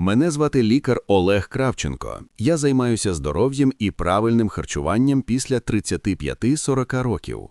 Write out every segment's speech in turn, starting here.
Мене звати лікар Олег Кравченко. Я займаюся здоров'ям і правильним харчуванням після 35-40 років.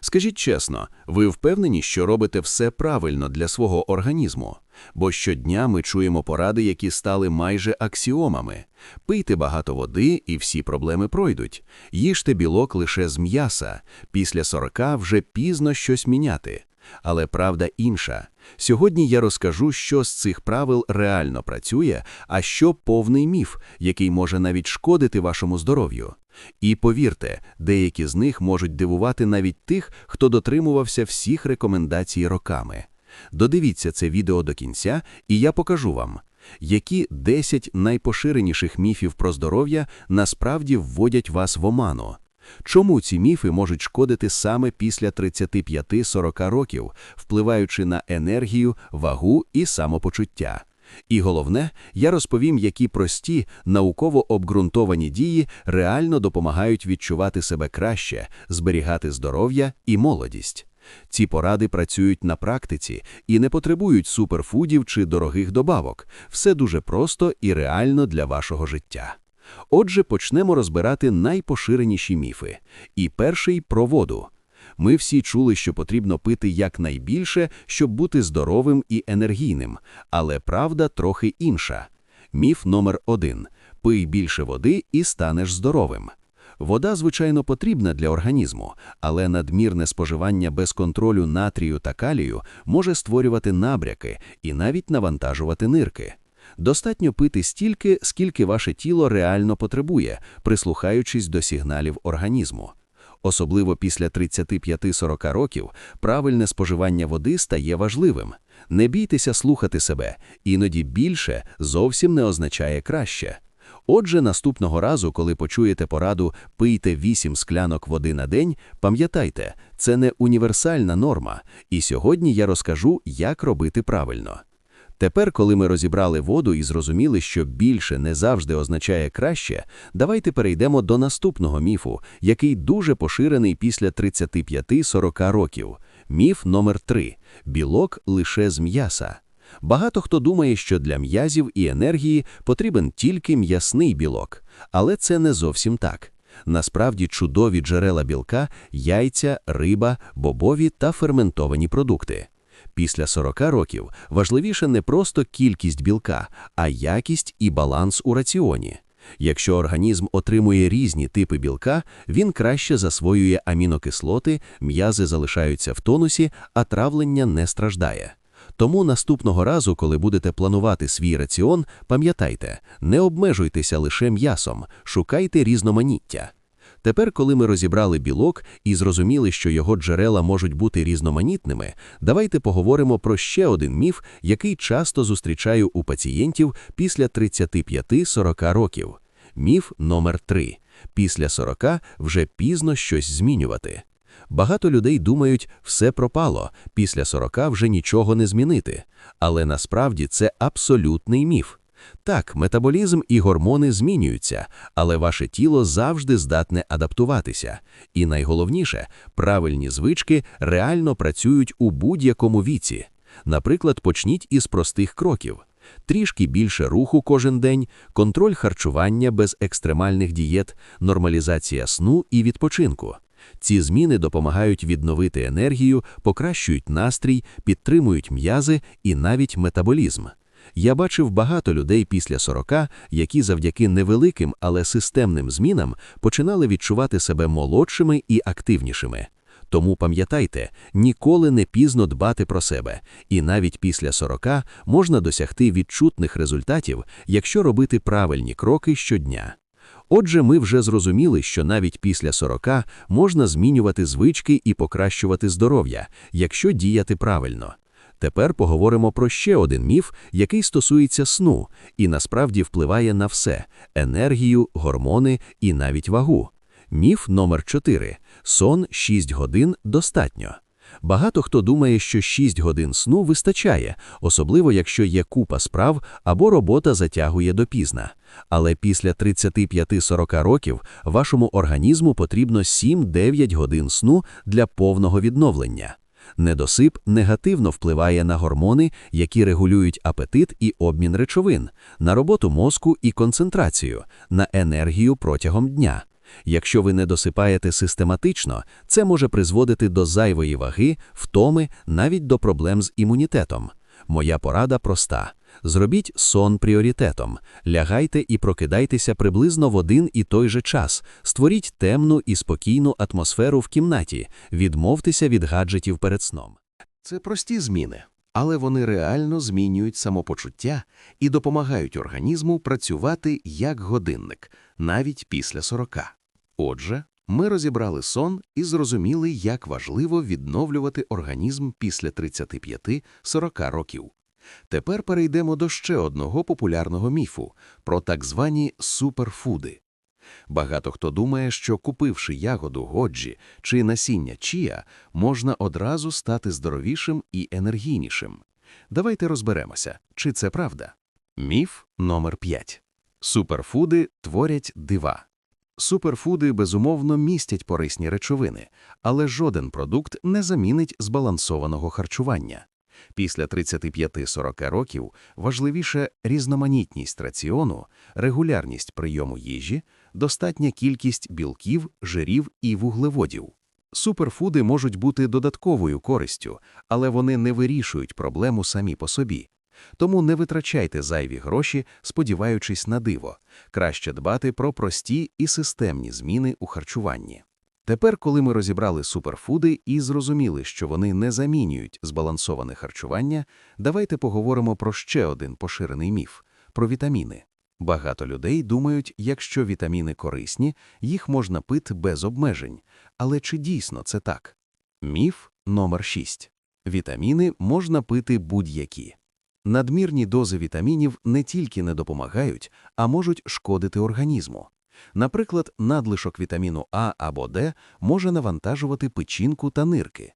Скажіть чесно, ви впевнені, що робите все правильно для свого організму? Бо щодня ми чуємо поради, які стали майже аксіомами. Пийте багато води, і всі проблеми пройдуть. Їжте білок лише з м'яса. Після 40 вже пізно щось міняти. Але правда інша. Сьогодні я розкажу, що з цих правил реально працює, а що повний міф, який може навіть шкодити вашому здоров'ю. І повірте, деякі з них можуть дивувати навіть тих, хто дотримувався всіх рекомендацій роками. Додивіться це відео до кінця, і я покажу вам, які 10 найпоширеніших міфів про здоров'я насправді вводять вас в оману. Чому ці міфи можуть шкодити саме після 35-40 років, впливаючи на енергію, вагу і самопочуття? І головне, я розповім, які прості, науково обґрунтовані дії реально допомагають відчувати себе краще, зберігати здоров'я і молодість. Ці поради працюють на практиці і не потребують суперфудів чи дорогих добавок. Все дуже просто і реально для вашого життя. Отже, почнемо розбирати найпоширеніші міфи. І перший про воду. Ми всі чули, що потрібно пити якнайбільше, щоб бути здоровим і енергійним, але правда трохи інша. Міф номер один: пий більше води і станеш здоровим. Вода, звичайно, потрібна для організму, але надмірне споживання без контролю натрію та калію може створювати набряки і навіть навантажувати нирки. Достатньо пити стільки, скільки ваше тіло реально потребує, прислухаючись до сигналів організму. Особливо після 35-40 років правильне споживання води стає важливим. Не бійтеся слухати себе, іноді більше зовсім не означає краще. Отже, наступного разу, коли почуєте пораду пийте 8 склянок води на день, пам'ятайте, це не універсальна норма, і сьогодні я розкажу, як робити правильно. Тепер, коли ми розібрали воду і зрозуміли, що більше не завжди означає краще, давайте перейдемо до наступного міфу, який дуже поширений після 35-40 років. Міф номер 3 білок лише з м'яса. Багато хто думає, що для м'язів і енергії потрібен тільки м'ясний білок, але це не зовсім так. Насправді чудові джерела білка, яйця, риба, бобові та ферментовані продукти. Після 40 років важливіше не просто кількість білка, а якість і баланс у раціоні. Якщо організм отримує різні типи білка, він краще засвоює амінокислоти, м'язи залишаються в тонусі, а травлення не страждає. Тому наступного разу, коли будете планувати свій раціон, пам'ятайте, не обмежуйтеся лише м'ясом, шукайте різноманіття. Тепер, коли ми розібрали білок і зрозуміли, що його джерела можуть бути різноманітними, давайте поговоримо про ще один міф, який часто зустрічаю у пацієнтів після 35-40 років. Міф номер 3 після 40 вже пізно щось змінювати. Багато людей думають, все пропало, після 40 вже нічого не змінити. Але насправді це абсолютний міф. Так, метаболізм і гормони змінюються, але ваше тіло завжди здатне адаптуватися. І найголовніше, правильні звички реально працюють у будь-якому віці. Наприклад, почніть із простих кроків. Трішки більше руху кожен день, контроль харчування без екстремальних дієт, нормалізація сну і відпочинку. Ці зміни допомагають відновити енергію, покращують настрій, підтримують м'язи і навіть метаболізм. Я бачив багато людей після 40, які завдяки невеликим, але системним змінам починали відчувати себе молодшими і активнішими. Тому пам'ятайте, ніколи не пізно дбати про себе, і навіть після 40 можна досягти відчутних результатів, якщо робити правильні кроки щодня. Отже, ми вже зрозуміли, що навіть після 40 можна змінювати звички і покращувати здоров'я, якщо діяти правильно. Тепер поговоримо про ще один міф, який стосується сну, і насправді впливає на все енергію, гормони і навіть вагу. Міф номер 4 сон 6 годин достатньо. Багато хто думає, що 6 годин сну вистачає, особливо якщо є купа справ або робота затягує допізна. Але після 35-40 років вашому організму потрібно 7-9 годин сну для повного відновлення. Недосип негативно впливає на гормони, які регулюють апетит і обмін речовин, на роботу мозку і концентрацію, на енергію протягом дня. Якщо ви не досипаєте систематично, це може призводити до зайвої ваги, втоми, навіть до проблем з імунітетом. Моя порада проста. Зробіть сон пріоритетом, лягайте і прокидайтеся приблизно в один і той же час, створіть темну і спокійну атмосферу в кімнаті, відмовтеся від гаджетів перед сном. Це прості зміни, але вони реально змінюють самопочуття і допомагають організму працювати як годинник, навіть після 40. Отже, ми розібрали сон і зрозуміли, як важливо відновлювати організм після 35-40 років. Тепер перейдемо до ще одного популярного міфу про так звані суперфуди. Багато хто думає, що купивши ягоду годжі чи насіння чія, можна одразу стати здоровішим і енергійнішим. Давайте розберемося, чи це правда. Міф номер 5. Суперфуди творять дива. Суперфуди, безумовно, містять корисні речовини, але жоден продукт не замінить збалансованого харчування. Після 35-40 років важливіше різноманітність раціону, регулярність прийому їжі, достатня кількість білків, жирів і вуглеводів. Суперфуди можуть бути додатковою користю, але вони не вирішують проблему самі по собі. Тому не витрачайте зайві гроші, сподіваючись на диво, краще дбати про прості і системні зміни у харчуванні. Тепер, коли ми розібрали суперфуди і зрозуміли, що вони не замінюють збалансоване харчування, давайте поговоримо про ще один поширений міф про вітаміни. Багато людей думають, якщо вітаміни корисні, їх можна пити без обмежень. Але чи дійсно це так? Міф номер 6. Вітаміни можна пити будь-які. Надмірні дози вітамінів не тільки не допомагають, а можуть шкодити організму. Наприклад, надлишок вітаміну А або Д може навантажувати печінку та нирки.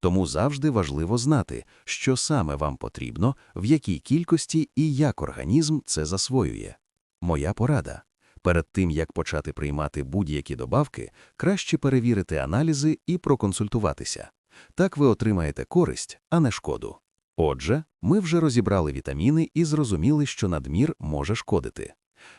Тому завжди важливо знати, що саме вам потрібно, в якій кількості і як організм це засвоює. Моя порада. Перед тим, як почати приймати будь-які добавки, краще перевірити аналізи і проконсультуватися. Так ви отримаєте користь, а не шкоду. Отже, ми вже розібрали вітаміни і зрозуміли, що надмір може шкодити.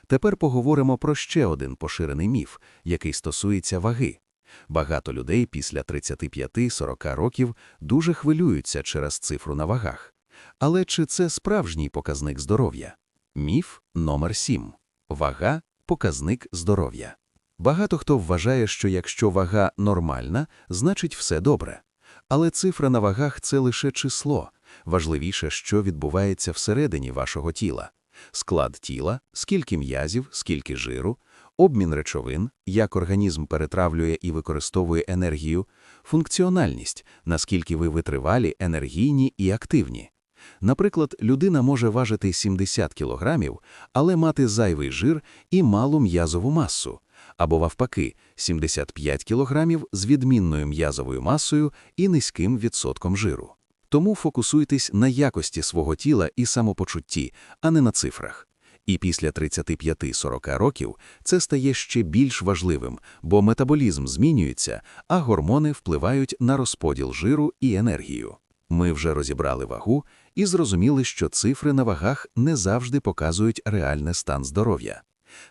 Тепер поговоримо про ще один поширений міф, який стосується ваги. Багато людей після 35-40 років дуже хвилюються через цифру на вагах. Але чи це справжній показник здоров'я? Міф номер 7. Вага показник здоров'я. Багато хто вважає, що якщо вага нормальна, значить все добре. Але цифра на вагах це лише число. Важливіше, що відбувається всередині вашого тіла склад тіла, скільки м'язів, скільки жиру, обмін речовин, як організм перетравлює і використовує енергію, функціональність, наскільки ви витривалі, енергійні і активні. Наприклад, людина може важити 70 кілограмів, але мати зайвий жир і малу м'язову масу, або навпаки, 75 кілограмів з відмінною м'язовою масою і низьким відсотком жиру. Тому фокусуйтесь на якості свого тіла і самопочутті, а не на цифрах. І після 35-40 років це стає ще більш важливим, бо метаболізм змінюється, а гормони впливають на розподіл жиру і енергію. Ми вже розібрали вагу і зрозуміли, що цифри на вагах не завжди показують реальний стан здоров'я.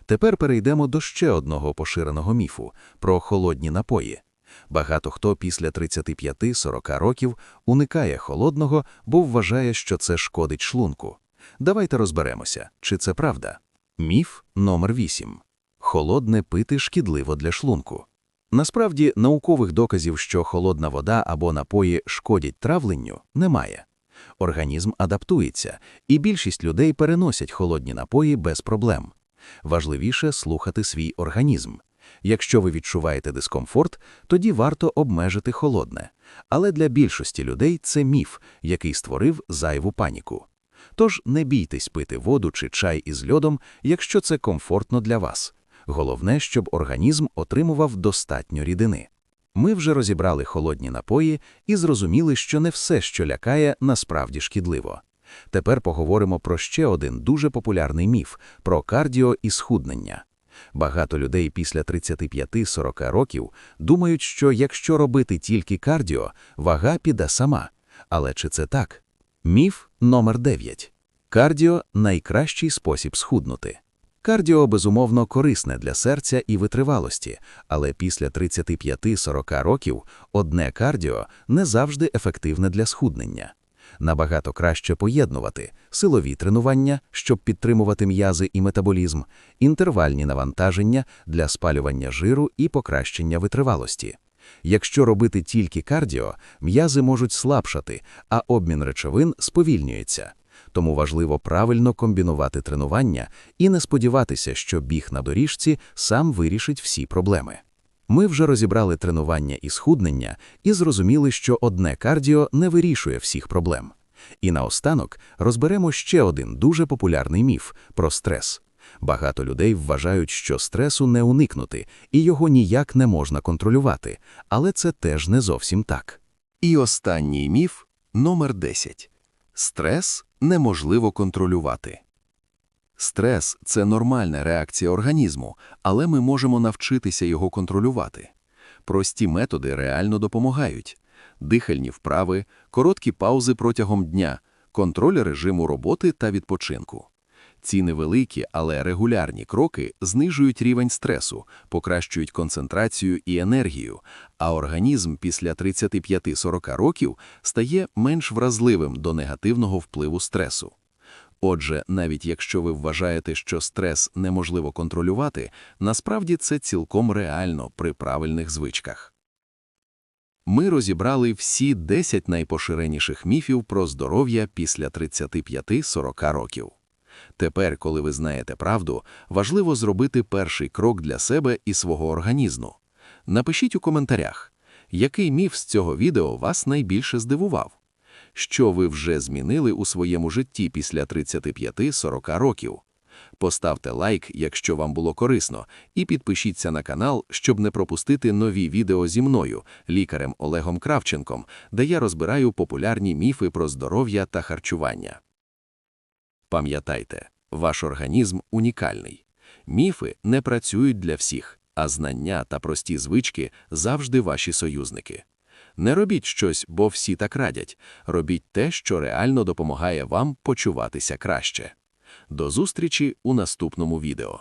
Тепер перейдемо до ще одного поширеного міфу про холодні напої. Багато хто після 35-40 років уникає холодного, бо вважає, що це шкодить шлунку. Давайте розберемося, чи це правда. Міф номер 8. Холодне пити шкідливо для шлунку. Насправді, наукових доказів, що холодна вода або напої шкодять травленню, немає. Організм адаптується, і більшість людей переносять холодні напої без проблем. Важливіше слухати свій організм. Якщо ви відчуваєте дискомфорт, тоді варто обмежити холодне. Але для більшості людей це міф, який створив зайву паніку. Тож не бійтесь пити воду чи чай із льодом, якщо це комфортно для вас. Головне, щоб організм отримував достатньо рідини. Ми вже розібрали холодні напої і зрозуміли, що не все, що лякає, насправді шкідливо. Тепер поговоримо про ще один дуже популярний міф про кардіо і схуднення. Багато людей після 35-40 років думають, що якщо робити тільки кардіо, вага піде сама. Але чи це так? Міф номер 9. Кардіо – найкращий спосіб схуднути. Кардіо, безумовно, корисне для серця і витривалості, але після 35-40 років одне кардіо не завжди ефективне для схуднення. Набагато краще поєднувати силові тренування, щоб підтримувати м'язи і метаболізм, інтервальні навантаження для спалювання жиру і покращення витривалості. Якщо робити тільки кардіо, м'язи можуть слабшати, а обмін речовин сповільнюється. Тому важливо правильно комбінувати тренування і не сподіватися, що біг на доріжці сам вирішить всі проблеми. Ми вже розібрали тренування і схуднення і зрозуміли, що одне кардіо не вирішує всіх проблем. І наостанок розберемо ще один дуже популярний міф про стрес. Багато людей вважають, що стресу не уникнути, і його ніяк не можна контролювати, але це теж не зовсім так. І останній міф номер 10. Стрес неможливо контролювати. Стрес – це нормальна реакція організму, але ми можемо навчитися його контролювати. Прості методи реально допомагають. Дихальні вправи, короткі паузи протягом дня, контроль режиму роботи та відпочинку. Ці невеликі, але регулярні кроки знижують рівень стресу, покращують концентрацію і енергію, а організм після 35-40 років стає менш вразливим до негативного впливу стресу. Отже, навіть якщо ви вважаєте, що стрес неможливо контролювати, насправді це цілком реально при правильних звичках. Ми розібрали всі 10 найпоширеніших міфів про здоров'я після 35-40 років. Тепер, коли ви знаєте правду, важливо зробити перший крок для себе і свого організму. Напишіть у коментарях, який міф з цього відео вас найбільше здивував, що ви вже змінили у своєму житті після 35-40 років. Поставте лайк, якщо вам було корисно, і підпишіться на канал, щоб не пропустити нові відео зі мною, лікарем Олегом Кравченком, де я розбираю популярні міфи про здоров'я та харчування. Пам'ятайте, ваш організм унікальний. Міфи не працюють для всіх, а знання та прості звички завжди ваші союзники. Не робіть щось, бо всі так радять. Робіть те, що реально допомагає вам почуватися краще. До зустрічі у наступному відео.